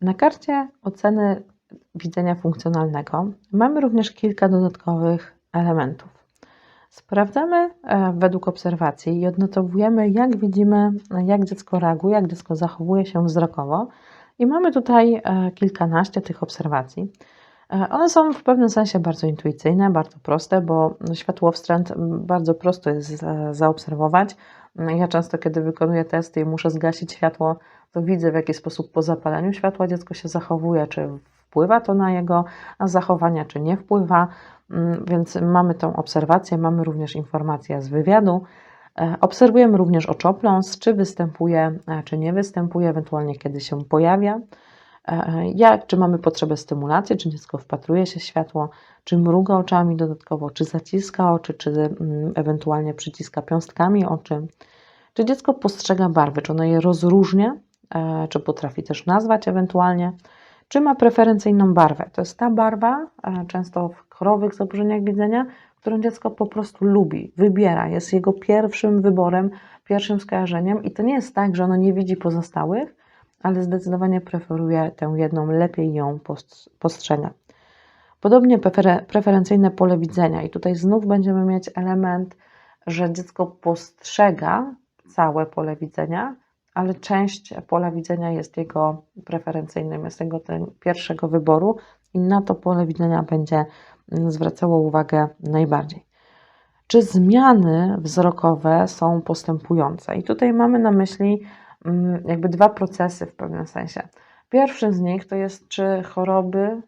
Na karcie oceny widzenia funkcjonalnego mamy również kilka dodatkowych elementów. Sprawdzamy e, według obserwacji i odnotowujemy, jak widzimy, jak dziecko reaguje, jak dziecko zachowuje się wzrokowo. I mamy tutaj e, kilkanaście tych obserwacji. E, One są w pewnym sensie bardzo intuicyjne, bardzo proste, bo światłowstręt bardzo prosto jest zaobserwować. Ja często, kiedy wykonuję testy i muszę zgasić światło, to widzę, w jaki sposób po zapaleniu światła dziecko się zachowuje, czy wpływa to na jego zachowania, czy nie wpływa. Mm, Więc mamy tą obserwację, mamy również informacje z wywiadu. E, Obserwujemy również oczopląs, czy występuje, e, czy nie występuje, ewentualnie kiedy się pojawia. E, Jak, czy mamy potrzebę stymulacji, czy dziecko wpatruje się w światło, czy mruga oczami dodatkowo, czy zaciska oczy, czy mm, ewentualnie przyciska piąstkami oczy. Czy dziecko postrzega barwy, czy ono je rozróżnia, e, czy potrafi też nazwać ewentualnie, czy ma preferencyjną barwę. To jest ta barwa, e, często w chorowych zaburzeniach widzenia, którą dziecko po prostu lubi, wybiera, jest jego pierwszym wyborem, pierwszym skojarzeniem i to nie jest tak, że ono nie widzi pozostałych, ale zdecydowanie preferuje tę jedną, lepiej ją post- postrzega. Podobnie prefer- preferencyjne pole widzenia i tutaj znów będziemy mieć element, że dziecko postrzega całe pole widzenia, ale część pola widzenia jest jego preferencyjnym, jest jego pierwszego wyboru i na to pole widzenia będzie zwracało uwagę najbardziej. Czy zmiany wzrokowe są postępujące? I tutaj mamy na myśli jakby dwa procesy w pewnym sensie. Pierwszy z nich to jest, czy choroby,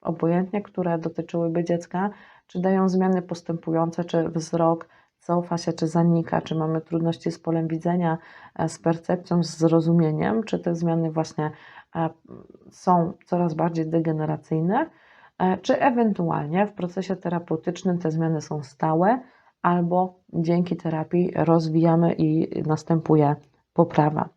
obojętnie, które dotyczyłyby dziecka, czy dają zmiany postępujące, czy wzrok cofa się, czy zanika, czy mamy trudności z polem widzenia, e, z percepcją, z zrozumieniem, czy te zmiany właśnie e, są coraz bardziej degeneracyjne, e, czy ewentualnie w procesie terapeutycznym te zmiany są stałe, albo dzięki terapii rozwijamy i następuje poprawa.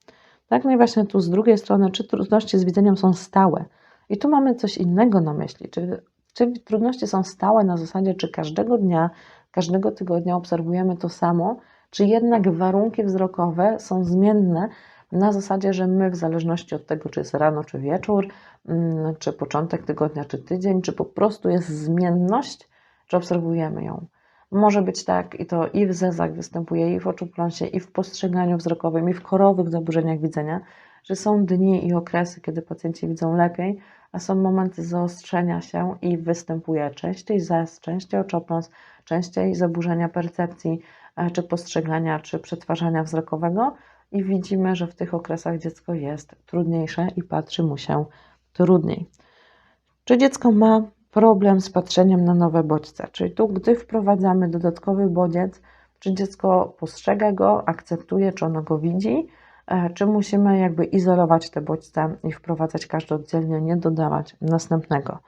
Tak, no i właśnie tu z drugiej strony, czy trudności z widzeniem są stałe? I tu mamy coś innego na myśli. Czy, czy trudności są stałe na zasadzie, czy każdego dnia, każdego tygodnia obserwujemy to samo, czy jednak warunki wzrokowe są zmienne na zasadzie, że my w zależności od tego, czy jest rano, czy wieczór, mm, czy początek tygodnia, czy tydzień, czy po prostu jest zmienność, czy obserwujemy ją. Może być tak, i to i w zezach występuje, i w oczopląsie, i w postrzeganiu wzrokowym, i w chorowych zaburzeniach widzenia, że są dni i okresy, kiedy pacjenci widzą lepiej, a są momenty zaostrzenia się i występuje częściej zez, częściej oczopląs, częściej zaburzenia percepcji, e, czy postrzegania, czy przetwarzania wzrokowego i widzimy, że w tych okresach dziecko jest trudniejsze i patrzy mu się trudniej. Czy dziecko ma problem z patrzeniem na nowe bodźce? Czyli tu, gdy wprowadzamy dodatkowy bodziec, czy dziecko postrzega go, akceptuje, czy ono go widzi, e, czy musimy jakby izolować te bodźce i wprowadzać każdy oddzielnie, nie dodawać następnego.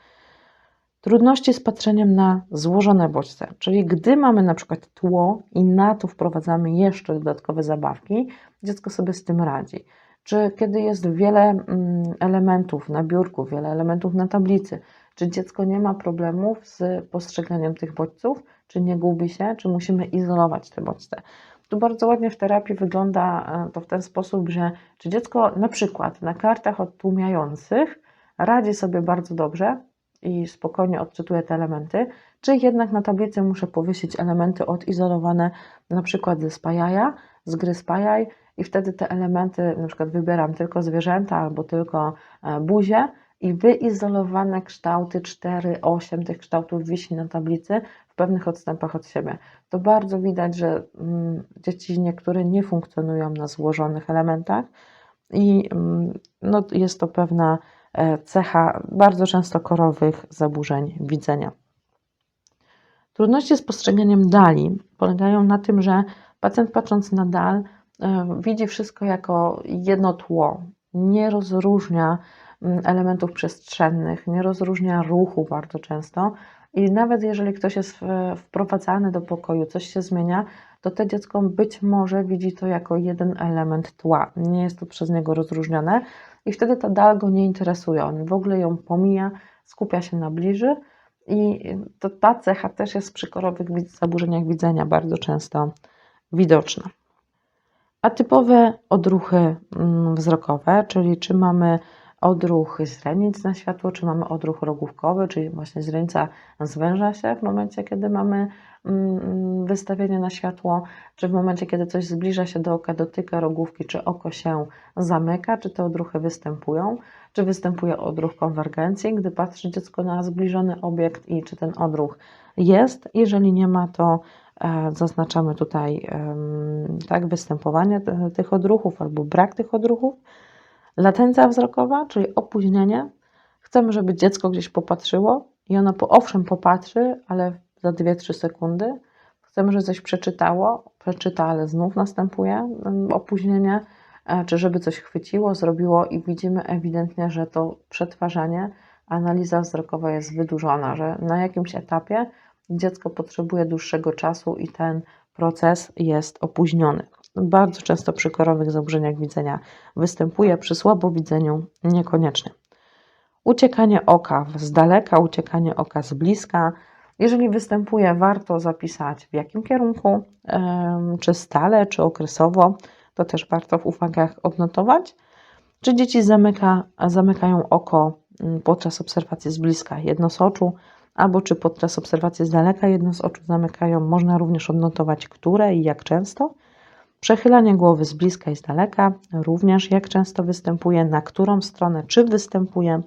Trudności z patrzeniem na złożone bodźce, czyli gdy mamy na przykład tło i na to wprowadzamy jeszcze dodatkowe zabawki, dziecko sobie z tym radzi. Czy kiedy jest wiele mm, elementów na biurku, wiele elementów na tablicy, czy dziecko nie ma problemów z postrzeganiem tych bodźców, czy nie gubi się, czy musimy izolować te bodźce. Tu bardzo ładnie w terapii wygląda e, to w ten sposób, że czy dziecko na przykład na kartach odtłumiających radzi sobie bardzo dobrze i spokojnie odczytuje te elementy, czy jednak na tablicy muszę powiesić elementy odizolowane, na przykład ze spajaja, z gry spajaj i wtedy te elementy, na przykład wybieram tylko zwierzęta albo tylko e, buzię i wyizolowane kształty 4, 8 tych kształtów wisi na tablicy w pewnych odstępach od siebie. To bardzo widać, że mm, dzieci niektóre nie funkcjonują na złożonych elementach i mm, no, jest to pewna e, cecha bardzo często korowych zaburzeń widzenia. Trudności z postrzeganiem dali polegają na tym, że pacjent patrząc na dal e, widzi wszystko jako jedno tło, nie rozróżnia elementów przestrzennych, nie rozróżnia ruchu bardzo często. I nawet jeżeli ktoś jest wprowadzany do pokoju, coś się zmienia, to to dziecko być może widzi to jako jeden element tła. Nie jest to przez niego rozróżnione i wtedy ta dal go nie interesuje. On w ogóle ją pomija, skupia się na bliży i to, ta cecha też jest przy korowych zaburzeniach widzenia bardzo często widoczna. Atypowe odruchy mm, wzrokowe, czyli czy mamy odruch źrenic na światło, czy mamy odruch rogówkowy, czyli właśnie źrenica zwęża się w momencie, kiedy mamy mm, wystawienie na światło, czy w momencie, kiedy coś zbliża się do oka, dotyka rogówki, czy oko się zamyka, czy te odruchy występują, czy występuje odruch konwergencji, gdy patrzy dziecko na zbliżony obiekt i czy ten odruch jest. Jeżeli nie ma, to e, zaznaczamy tutaj tak, występowanie te- tych odruchów albo brak tych odruchów. Latencja wzrokowa, czyli opóźnienie. Chcemy, żeby dziecko gdzieś popatrzyło i ono po, owszem popatrzy, ale za 2-3 sekundy. Chcemy, żeby coś przeczytało, przeczyta, ale znów następuje em, opóźnienie, e, czy żeby coś chwyciło, zrobiło i widzimy ewidentnie, że to przetwarzanie, analiza wzrokowa jest wydłużona, że na jakimś etapie dziecko potrzebuje dłuższego czasu i ten proces jest opóźniony. Bardzo często przy korowych zaburzeniach widzenia występuje, przy słabowidzeniu niekoniecznie. Uciekanie oka z daleka, uciekanie oka z bliska. Jeżeli występuje, warto zapisać w jakim kierunku, czy stale, czy okresowo. To też warto w uwagach odnotować. Czy dzieci zamyka, zamykają oko mm, podczas obserwacji z bliska, jedno z oczu, albo czy podczas obserwacji z daleka jedno z oczu zamykają. Można również odnotować, które i jak często. Przechylanie głowy z bliska i z daleka, również jak często występuje, na którą stronę, czy występuje.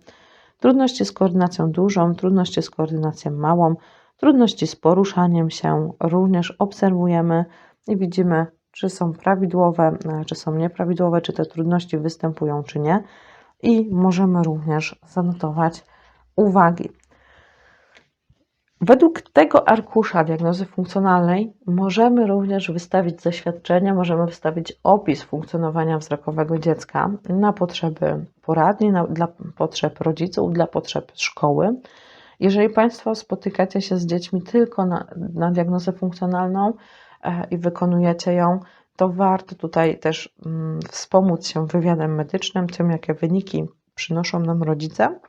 Trudności z koordynacją dużą, trudności z koordynacją małą, trudności z poruszaniem się, również obserwujemy i widzimy, czy są prawidłowe, e, czy są nieprawidłowe, czy te trudności występują, czy nie. I możemy również zanotować uwagi. Według tego arkusza diagnozy funkcjonalnej możemy również wystawić zaświadczenie, możemy wystawić opis funkcjonowania wzrokowego dziecka na potrzeby poradni, na, dla potrzeb rodziców, dla potrzeb szkoły. Jeżeli Państwo spotykacie się z dziećmi tylko na, na diagnozę funkcjonalną e, i wykonujecie ją, to warto tutaj też mm, wspomóc się wywiadem medycznym, tym jakie wyniki przynoszą nam rodzice,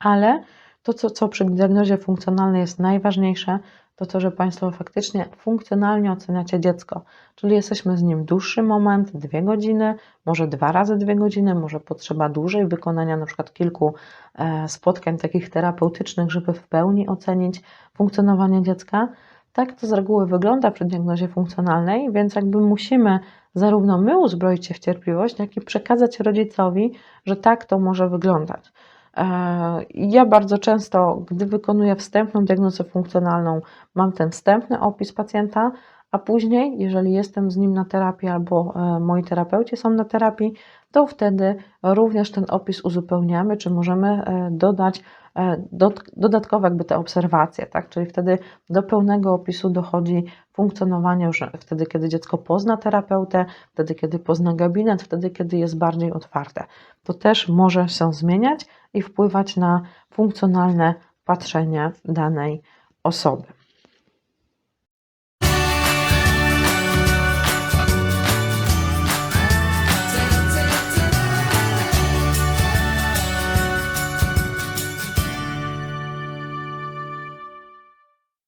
ale to, co, co przy diagnozie funkcjonalnej jest najważniejsze, to to, że Państwo faktycznie funkcjonalnie oceniacie dziecko. Czyli jesteśmy z nim dłuższy moment, dwie godziny, może dwa razy dwie godziny, może potrzeba dłużej wykonania na przykład kilku e, spotkań takich terapeutycznych, żeby w pełni ocenić funkcjonowanie dziecka. Tak to z reguły wygląda przy diagnozie funkcjonalnej, więc jakby musimy zarówno my uzbroić się w cierpliwość, jak i przekazać rodzicowi, że tak to może wyglądać. E, Ja bardzo często, gdy wykonuję wstępną diagnozę funkcjonalną, mam ten wstępny opis pacjenta, a później, jeżeli jestem z nim na terapii albo e, moi terapeuci są na terapii, to wtedy również ten opis uzupełniamy, czy możemy e, dodać e, dod- dodatkowe jakby te obserwacje, tak? Czyli wtedy do pełnego opisu dochodzi funkcjonowanie już wtedy, kiedy dziecko pozna terapeutę, wtedy, kiedy pozna gabinet, wtedy, kiedy jest bardziej otwarte. To też może się zmieniać i wpływać na funkcjonalne patrzenie danej osoby.